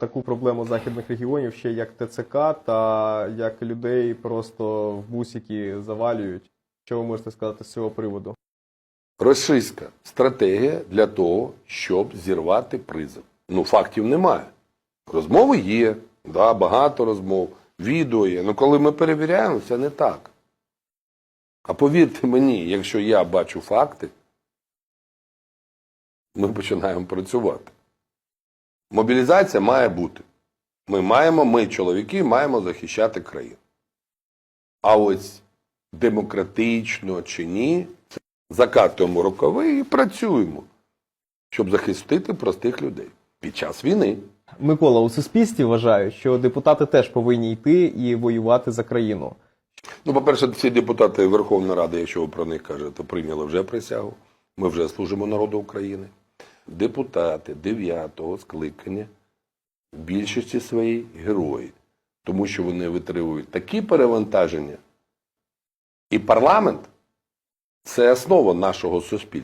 таку проблему західних регіонів ще як ТЦК та як людей просто в бусики завалюють. Що ви можете сказати з цього приводу? Російська стратегія для того, щоб зірвати призов. Ну, фактів немає. Розмови є, да, багато розмов, відео є. Ну, коли ми перевіряємо, це не так. А повірте мені, якщо я бачу факти, ми починаємо працювати. Мобілізація має бути. Ми маємо, ми, чоловіки, маємо захищати країну. А ось демократично чи ні, закатуємо рукави і працюємо, щоб захистити простих людей під час війни. Микола, у суспільстві вважають, що депутати теж повинні йти і воювати за країну. Ну, по-перше, ці депутати Верховної Ради, якщо ви про них кажете, прийняли вже присягу. Ми вже служимо народу України. Депутати дев'ятого скликання в більшості своїй герої, тому що вони витримують такі перевантаження. І парламент це основа нашого суспільства.